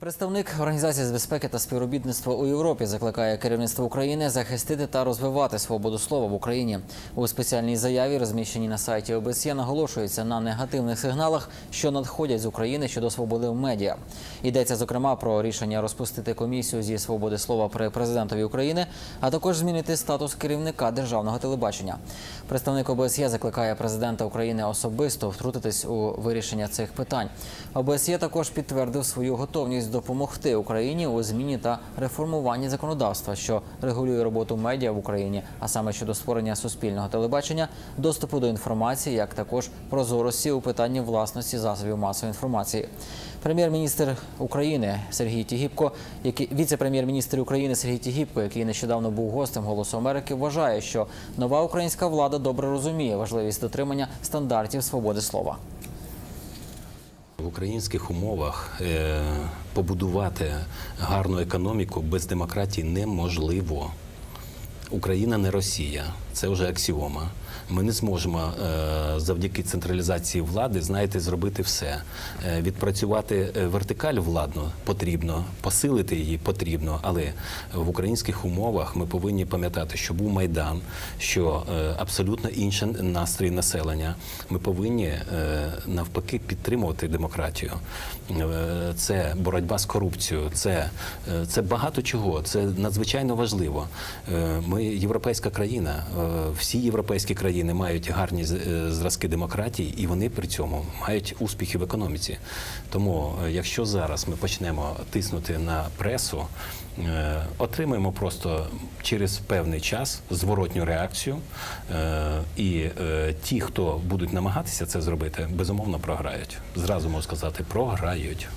Представник організації з безпеки та співробітництва у Європі закликає керівництво України захистити та розвивати свободу слова в Україні. У спеціальній заяві, розміщеній на сайті ОБСЄ, наголошується на негативних сигналах, що надходять з України щодо свободи в медіа. Йдеться зокрема про рішення розпустити комісію зі свободи слова при президентові України, а також змінити статус керівника державного телебачення. Представник ОБСЄ закликає президента України особисто втрутитись у вирішення цих питань. ОБСЄ також підтвердив свою готовність допомогти Україні у зміні та реформуванні законодавства, що регулює роботу медіа в Україні, а саме щодо створення суспільного телебачення, доступу до інформації, як також прозорості у питанні власності засобів масової інформації. Прем'єр-міністр України Сергій Тігіпко, який віце-прем'єр-міністр України Сергій Тігіпко, який нещодавно був гостем Голосу Америки, вважає, що нова українська влада добре розуміє важливість дотримання стандартів свободи слова. В українських умовах е, побудувати гарну економіку без демократії неможливо. Україна не Росія, це вже аксіома. Ми не зможемо е, завдяки централізації влади, знаєте, зробити все. Е, відпрацювати е, вертикаль владну потрібно, посилити її потрібно, але в українських умовах ми повинні пам'ятати, що був майдан, що абсолютно інший настрій населення. Ми повинні навпаки підтримувати демократію. Це боротьба з корупцією, це, це багато чого. Це надзвичайно важливо. Е, Європейська країна, е, всі європейські країни мають гарні е, зразки демократії, і вони при цьому мають успіхи в економіці. Тому, е, якщо зараз ми почнемо тиснути на пресу, отримаємо просто через певний час зворотню реакцію, і ті, хто будуть намагатися це зробити, безумовно програють. Зразу можу сказати, програють.